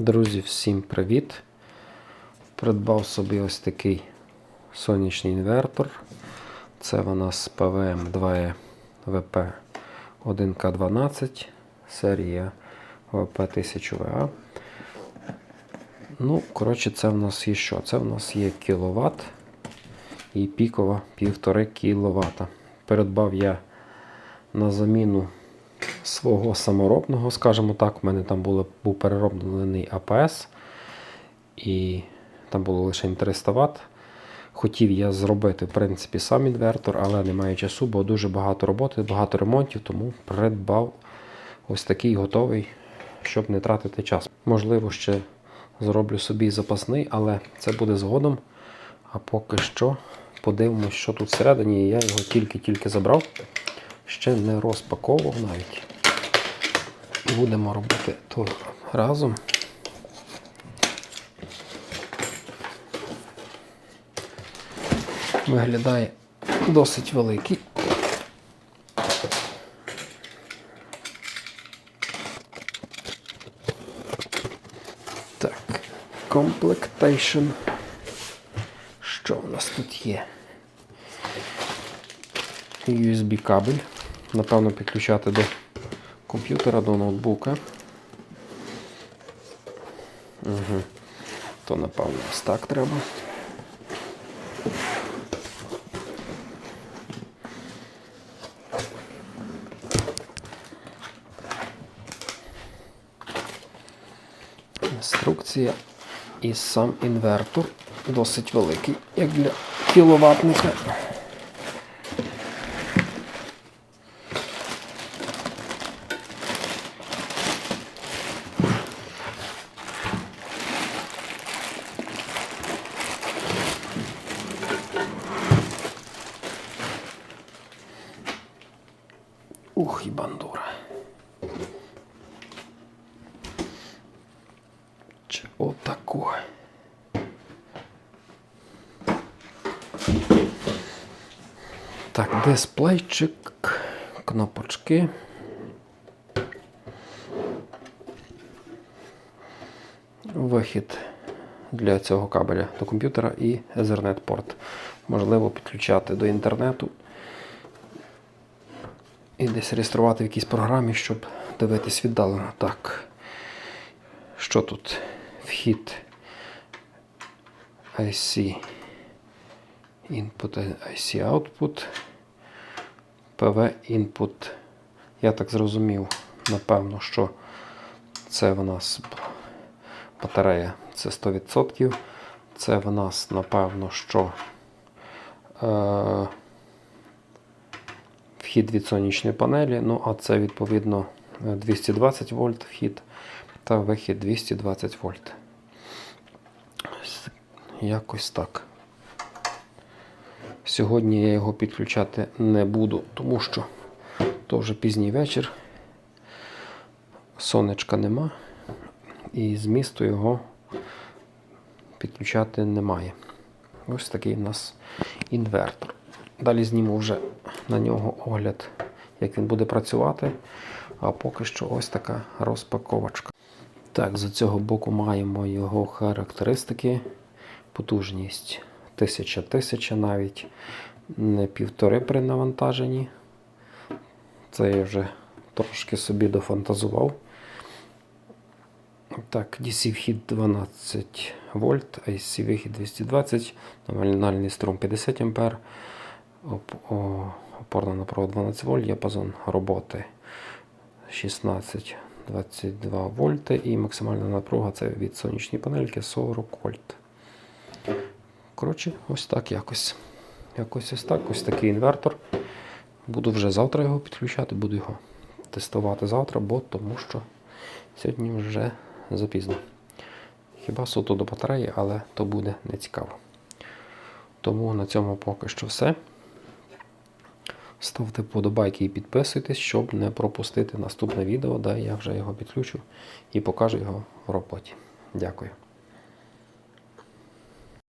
Друзі, всім привіт! Придбав собі ось такий сонячний інвертор. Це у нас PWM 2E VP 1К12, серія VP 1000VA. Ну, коротше, це в нас є що? Це в нас є кіловат і пікова 1,5 кВт. Передбав я на заміну свого саморобного, скажімо так, у мене там було, був перероблений АПС, і там було лише 300 Вт. Хотів я зробити, в принципі, сам інвертор, але немає часу, бо дуже багато роботи, багато ремонтів, тому придбав ось такий готовий, щоб не тратити час. Можливо, ще зроблю собі запасний, але це буде згодом. А поки що подивимось, що тут всередині. Я його тільки-тільки забрав, ще не розпаковував навіть. Будемо робити то разом. Виглядає досить великий. Так, комплектейшн. Що у нас тут є? USB кабель. Напевно, підключати до комп'ютера, до ноутбука. Угу. То, напевно, ось так треба. Інструкція і сам інвертор досить великий, як для кіловатника. Ух, і бандура. Чи отаку. Так, дисплейчик, кнопочки. Вихід для цього кабеля до комп'ютера і Ethernet порт. Можливо підключати до інтернету і десь реєструвати в якійсь програмі, щоб дивитись віддалено. Так. Що тут? Вхід IC Input IC Output. PV Input. Я так зрозумів, напевно, що це в нас батарея це 100%. Це в нас, напевно, що е, вхід від сонячної панелі. Ну, а це відповідно 220 вольт вхід та вихід 220 вольт. Якось так. Сьогодні я його підключати не буду, тому що то вже пізній вечір. Сонечка нема, і змісту його підключати немає. Ось такий у нас інвертор. Далі зніму вже на нього огляд, як він буде працювати. А поки що ось така розпаковочка. Так, з цього боку маємо його характеристики. Потужність 1000 1000 навіть не півтори при навантаженні. Це я вже трошки собі дофантазував. Так, DC вхід 12 вольт, AC вихід 220, номінальний струм 50 А, опорна напруга 12 вольт, діапазон роботи 16 22 вольти і максимальна напруга це від сонячної панельки 40 вольт. Коротше, ось так якось. Якось ось так, ось такий інвертор. Буду вже завтра його підключати, буду його тестувати завтра, бо тому що сьогодні вже запізно. Хіба суто до батареї, але то буде не цікаво. Тому на цьому поки що все. Ставте подобайки і підписуйтесь, щоб не пропустити наступне відео, де я вже його підключу і покажу його в роботі. Дякую.